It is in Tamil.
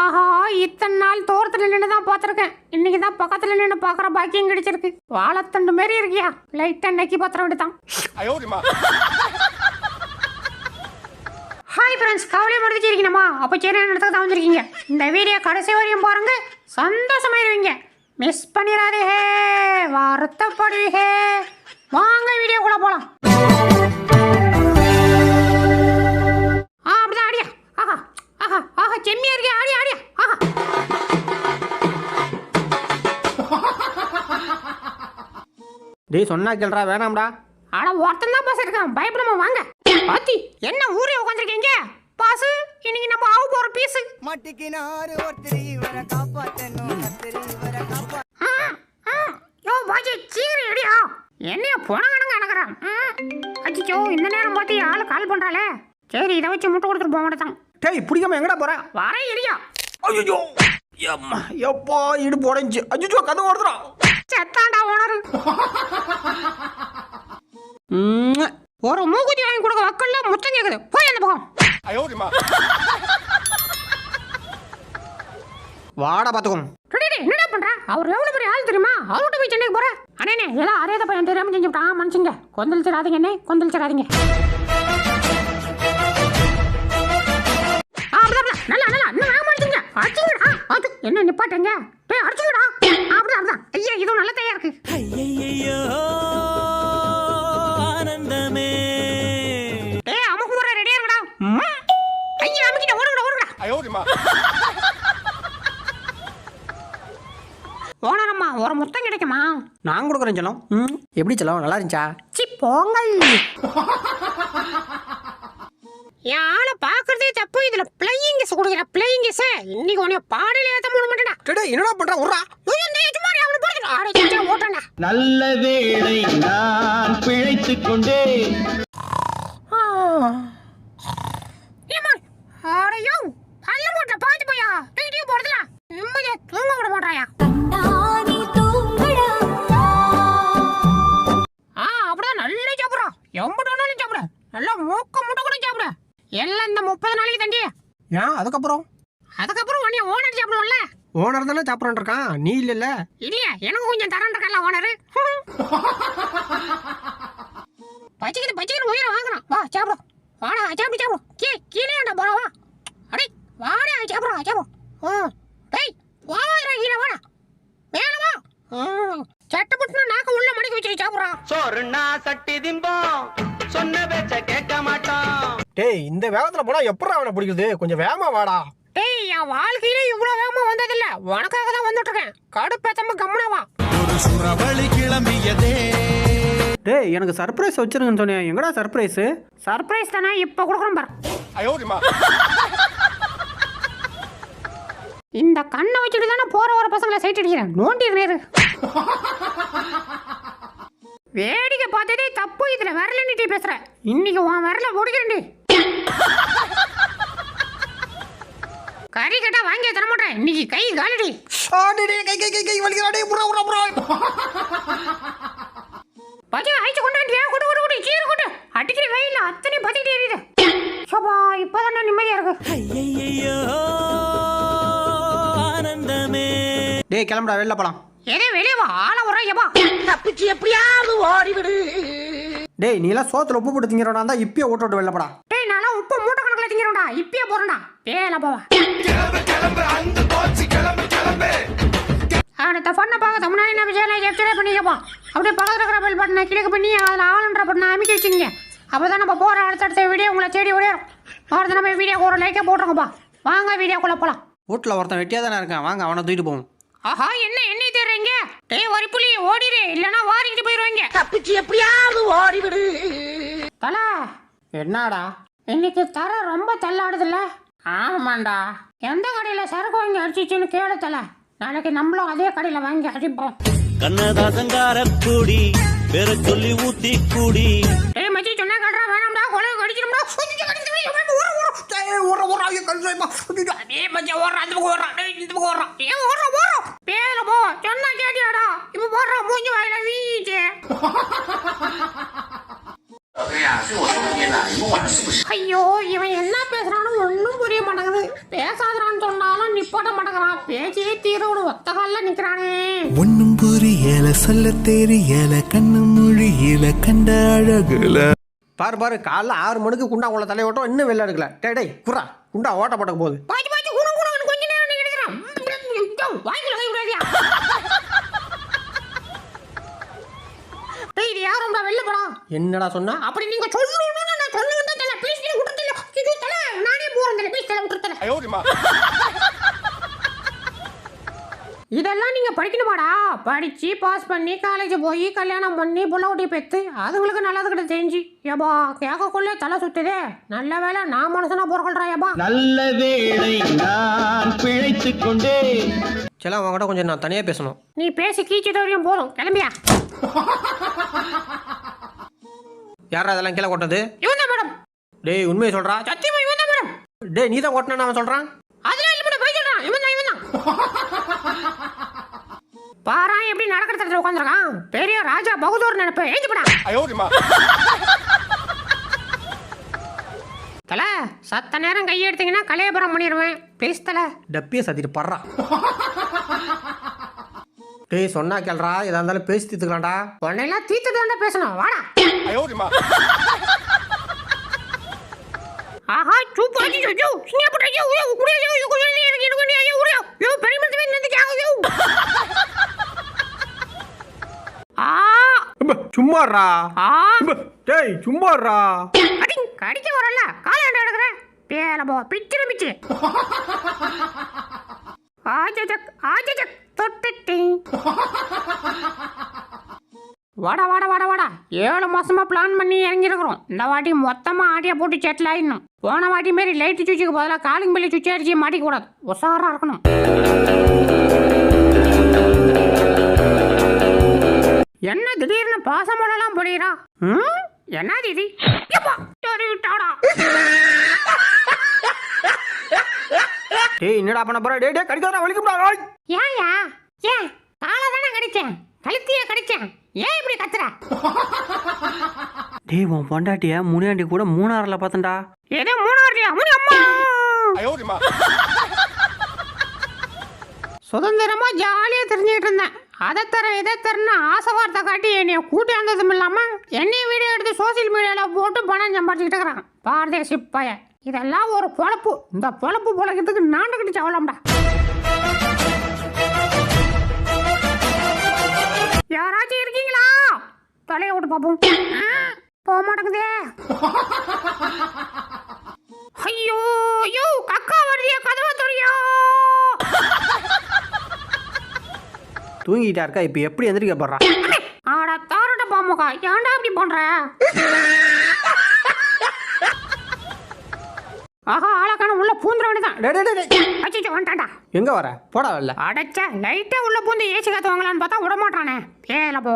ஆஹா இத்தனை நாள் தூரத்தில் நின்று தான் பார்த்துருக்கேன். இன்னைக்கு தான் பக்கத்தில் நின்று பார்க்குற பாக்கியம் கிடைச்சிருக்கு. வாழைத்தண்டு மாரி இருக்கியா? லைட்டாக நக்கி பாத்திரம் விடுதான் ஹாய் ஃப்ரெண்ட்ஸ் கவலையை முடிச்சிருக்கீங்கம்மா அப்போ சரி என்ன இடத்துக்கு தான் வந்திருக்கீங்க. இந்த வீடியோ கடைசி வரையும் பாருங்க. சந்தோஷமாயிருவீங்க மிஸ் பண்ணிடாதே ஹே வாங்க வீடியோக்குள்ளே போகலாம் ஆஹா ஆஹா செம்மியா இருக்கே ஆடியா ஆடியா ஆஹா. டேய் சொன்னா கேள்றா வேணாம்டா. ஆனா ஒருத்தன் தான் பாஸ் இருக்கான் பயப்படாம வாங்க. பாத்தி என்ன ஊரே உட்காந்துருக்கீங்க பாசு இன்னைக்கு நம்ம ஆக போற பீஸு. மட்டிக்கினாரு ஒருத்தர் இவரை காப்பாத்தணும் கத்திரி இவரை காப்பா ஆ, ஆ, யோ பாஜி சீக்கிரம் எடியா என்னைய புனகணங்க அணக்குறான் அச்சிச்சோ இந்த நேரம் பார்த்து ஆளு கால் பண்றாளே. சரி இதை வச்சு முட்டை கொடுத்துட்டு போக மாட்டேன் டேய் பிடிக்காம எங்கடா போற? வரேன் எரியா ஐயோ எம்மா எப்பா இடுப்பு உடைஞ்சு அஜிஜோ கதவு ஓடுறா செத்தாண்டா ஓனர். ஒரு மூக்குத்தி வாங்கி கொடுக்க மக்கள்ல முத்தம் கேக்குது. போய் அந்த பக்கம். வாடா பாத்துக்கோம் என்ன பண்ற? அவர் எவ்வளவு பெரிய ஆள் தெரியுமா? அவர்கிட்ட போய் சென்னைக்கு போற? அண்ணே ஏதோ அரேத பையன் தெரியாம செஞ்சுட்டான் மனுஷங்க கொந்தளிச்சிடாதீங்க அண்ணே கொந்தளிச்சிடாதீங்க. நல்லா நல்லா இன்னும் வேகமா அடிச்சுங்க அடிச்சுங்கடா அது என்ன நிப்பாட்டுங்க டேய் அடிச்சுங்கடா அப்படிதான் அப்படிதான். ஐயா இதுவும் நல்ல தையா இருக்கு. ஐயோ ஆனந்தமே. டேய் அமுக்கு முறை ரெடியா இருக்கடா ஐயா அமுக்கிட்ட ஓடுங்கடா. ஓடுங்கடா ஐயோடிமா ஓனரம்மா ஒரு முத்தம் கிடைக்குமா? நான் கொடுக்குறேன் செல்லம் எப்படி செல்லம்? நல்லா இருந்துச்சா? சி போங்கல். என் ஆளை பாக்குறதே தப்பு இதுல பிளேயிங் கிஸ் கொடுக்குற பிளேயிங் கிஸ் இன்னைக்கு உன்னை பாடல ஏத்த முடிய மாட்டேடா டேய் என்னடா பண்ற உர்றா ஐயோ, இந்த சும்மா அவனை போடுறா. ஆடே, சும்மா ஓட்டண்டா. நல்ல வேளை நான் பிழைத்துக் கொண்டேன் ஏம்மா, ஆடையோ, பல்ல போட்ட பாத்து போயா. தூக்கிட்டே போறதுல, நிம்மதியா தூங்க விட மாட்றாயா. ஆ, அப்படிதான் நல்லா சாப்பிடுறா. எம்புட்டு வேணாலும் சாப்பிடு. நல்லா மூக்க முட்டை கூட சாப்பிடு. எல்லாம் இந்த முப்பது நாளைக்கு தண்டி? ஏன் அதுக்கப்புறம்? அதுக்கப்புறம் உன்னைய ஓனர் சாப்பிடுவோம்ல? ஓனர் தானே சாப்பிட்றான் இருக்கான் நீ இல்லைல்ல? இல்லையா எனக்கு கொஞ்சம் தரேன் இருக்கல ஓனரு பச்சிக்கிட்டு பச்சிக்கிட்டு உயிரை வாங்குறான். வா சாப்பிடும் வாடா சாப்பிடு சாப்பிடும் கீ கீழே போறா வா. அடே வாடா சாப்பிடும் சாப்பிடும் ஆ டேய் வாடா கீழே வாடா. மேல வா. சட்டை புட்டுனா நாக்க உள்ள மடக்கி வச்சுட்டு சாப்பிட்றான். சொர்ணா சட்டி திம்போம். சொன்ன பேச்ச கேட்க மாட்டான். டேய் இந்த வேகத்துல போனா எப்பறம் அவனை பிடிக்குது? கொஞ்சம் வேகமா வாடா. டேய் என் வாழ்க்கையில இவ்வளவு வேகமா வந்ததில்ல. உனக்காக தான் வந்துட்டு இருக்கேன் கடுப்பேத்தம கம்முனவா ஒரு சுரவழி கிளம்பியதே டேய் எனக்கு சர்ப்ரைஸ் வச்சிருங்கன்னு சொன்னேன் எங்கடா சர்ப்ரைஸ் சர்ப்ரைஸ் தானே இப்ப கொடுக்குறோம் பார். ஐயோடிமா இந்த கண்ணை வச்சுட்டு தானே போற வர பசங்களை சைட் அடிக்கிறேன். நோண்டி நேரு வேடிக்கை பார்த்ததே தப்பு இதுல விரல நீட்டி பேசுற. இன்னைக்கு உன் விரல முடிக்கிறேன்டி கறி கட்டா வாங்கி தர மாட்டேன். இன்னைக்கு கை காலடி. கை கை கை கை வலிக்கிறா டேய் புறா புறா புறா பஜை அழிச்சு கொண்டாண்டியா கொடு கொடு கொடு சீர கொடு. அடிக்கிற வெயில அத்தனை பத்திக்கிட்டே எரியுது சோபா இப்பதானே நிம்மதியா இருக்கு. ஆனந்தமே. டேய் கிளம்புடா வெளில போலாம். எதே வெளியே வா ஆள எப்பா தப்பிச்சு எப்படியாவது ஓடிவிடு. டேய் நீ எல்லாம் சோத்துல உப்பு போட்டு திங்கிறவனா தான் இப்பயே ஓட்ட விட்டு வெளில போடா டேய் நானா உப்பு மூட்டை கணக்குல திங்கிறோம்டா இப்பயே போறேன்டா. பேல போவா. அடுத்த பண்ண பார்க்க முன்னாடி நம்ம சேனலை சப்ஸ்கிரைப் பண்ணிக்கப்போம் அப்படியே பக்கத்துல இருக்கிற பெல் பட்டனை கிளிக் பண்ணி அதில் ஆளுன்ற பட்டனை அமைக்க வச்சுங்க அப்போ தான் நம்ம போகிற அடுத்தடுத்த வீடியோ உங்களை தேடி ஓடிடும் அடுத்த நம்ம வீடியோக்கு ஒரு லைக்கே போட்டுருங்கப்பா. வாங்க வீடியோக்குள்ளே போகலாம் வீட்டில் ஒருத்தன் வெட்டியா தானே இருக்கான். வாங்க அவனை தூக்கிட்டு போவோம். ஆஹா என்ன எண்ணெய் தேடுறீங்க டேய் வரிப்புலி ஓடிடு இல்லனா வாரிக்கிட்டு போயிருவாங்க தப்பிச்சு எப்படியாவது ஓடிவிடு. தல என்னடா? இன்னைக்கு தர ரொம்ப தள்ளாடுதுல்ல? ஆமாண்டா. எந்த கடையில் சரக்கு வாங்கி அடிச்சிச்சுன்னு கேளு தல. நாளைக்கு நம்மளும் அதே கடையில் வாங்கி அடிப்போம். கண்ணதாசங்கார கூடி பேர சொல்லி ஊத்தி கூடி டேய் மச்சி சொன்னா கட்டுறா வேணாம்டா கொலை கடிச்சிடும்டா ஓடுற ஓடுற ஐயோ கழுதைமா டேய் மச்சி ஓடுறா அந்த பக்கம் ஓடுறா. டேய் இந்த பக்கம் ஓடுறா. ஏன் ஓடுறா ஓடுறா. பேர போ. சொன்னா கேட்டியாடா. இப்போ போடுறா மூஞ்சி வாயில வீச்சு. ஐயோ இவன் என்ன பேசுறான்னு ஒன்றும் புரிய மாட்டேங்குது. பேசாதறான்னு சொன்னாலும் நிப்பாட்ட மாட்டேங்கிறான். பேச்சே தீரோடு ஒத்த காலில் நிற்கிறானே ஒன்னும் புரியல சொல்ல தெரியல கண்ணு மொழியில கண்ட அழகுல. பாரு பாரு காலைல ஆறு மணிக்கு குண்டா உள்ள தலையை ஓட்டம் இன்னும் வெளில எடுக்கல. டே டே குரா குண்டா ஓட்ட போட்ட போகுது. என்னடா சொன்னா? அப்படி நீங்க சொல்லுங்க தல இது தல நானே போறேன் தல ப்ளீஸ் தல. விட்டுறல இதெல்லாம் நீங்கள் படிக்கணுமாடா? படித்து பாஸ் பண்ணி காலேஜ் போய் கல்யாணம் பண்ணி புள்ளவுட்டி பெற்று அதுங்களுக்கு நல்லது கிட்ட தெரிஞ்சு ஏபா கேட்கக்குள்ள தலை சுத்துதே. நல்ல வேளை நான் மனுஷனா பொறுக்கல்றா ஏபா நல்ல வேளை நான் பிழைத்துக் கொண்டேன். சில அவங்ககிட்ட கொஞ்சம் நான் தனியாக பேசணும். நீ பேசி கீச்சது வரையும் போதும். கிளம்பியா? யாரா அதெல்லாம் கீழே கொட்டது இவன் தான் மேடம். டேய் உண்மையை சொல்றா? சத்தியமா இவன் தான் மேடம். டேய் நீ தான் கொட்டினா அவன் சொல்றான்? அதெல்லாம் இல்லை மேடம் போய் சொல்றான். இவன் தான் இவன் தான் பாரா எப்படி நடக்கிற தடவை உட்காந்துருக்கான் பெரிய ராஜா பகதூர் நினைப்பு எழுதி போடா. தல சத்த நேரம் கையெடுத்தீங்கன்னா கலையபுரம் பண்ணிடுவேன் ப்ளீஸ் தல டப்பியை சத்திட்டு படுறா டேய் சொன்னா கேள்றா எதா இருந்தாலும் பேசி தீத்துக்கலாம்டா உடனெல்லாம் தீர்த்து தாண்டா பேசணும். வாடா. ஆஹா சூப்பர். அஜி ஜோ சின்ன புட்ட ஜோ உயோ குடியோ ஜோ யோ குடியோ நீ எனக்கு எனக்கு நீ உரியோ யோ பெரியமத்து வேணும் வந்து ஜாவோ ஜோ ஆ. சும்மாடா ஆ. டேய் சும்மாடா அடி கடிக்க வரல. காலை என்ன பிச்சு ஆஜஜக் ஆஜஜக் தொட்டுட்டேன் வாடா வாடா வாடா வாடா. ஏழு மாசமா பிளான் பண்ணி இறங்கியிருக்கிறோம். இந்த வாட்டி மொத்தமா ஆட்டியை போட்டு செட்டில் ஆயிடணும். போன வாட்டி மாரி லைட்டு சுவிச்சுக்கு பதிலாக காலிங் பள்ளி சுவிட்ச் அடிச்சு மாட்டிக்க கூடாது உஷாரா இருக்கணும். என்ன திடீர்னு பாசமோடலாம் போடுகிறா ம்? என்ன திதி எப்பா சரி விட்டாடா ஏய் என்னடா பண்ண போற? டேய் டேய் கடிக்காதடா வலிக்கும்டா. ஓய் ஏயா ஏ காலை தானே கடிச்சேன். கழுத்திய கடிச்சேன். ஏன் இப்படி கத்துற? டேய் உன் பொண்டாட்டிய முனியாண்டி கூட மூணாறுல பார்த்தேன்டா. ஏதோ மூணாறுலயா? முனி அம்மா! சுதந்திரமா ஜாலியா தெரிஞ்சுக்கிட்டு இருந்தேன். அதை தர இதை தரன்னு ஆசை வார்த்தை காட்டி என்னைய கூட்டி வந்ததும் இல்லாமல் என்னையும் வீடியோ எடுத்து சோசியல் மீடியாவில் போட்டு பணம் சம்பாதிச்சுக்கிட்டு இருக்கிறான். பாரதிய சிப்பாய இதெல்லாம் ஒரு பொழப்பு. இந்த பொழப்பு பொழைக்கிறதுக்கு நாண்டுக்கிட்டு சவலாம்டா. யாராச்சும் இருக்கீங்களா? தலையை விட்டு பார்ப்போம் போக மாட்டேங்குதே. ஐயோ ஐயோ கக்கா வருதியா கதவை தெரியும் தூங்கிட்டா இருக்கா? இப்போ எப்படி எந்திரிக்க போடுறா ஆட தாரட்ட பாமுகா. ஏன்டா இப்படி பண்ற? ஆஹா ஆளக்கான உள்ள பூந்துட வேண்டியதான் டேய் டேய், டேய் டேய். அச்சோ வந்துட்டான்டா எங்க வர? போடா வரல அடைச்ச லைட்டா உள்ள பூந்து ஏசி காத்து வாங்கலான்னு பார்த்தா விட மாட்டானே. ஏல போ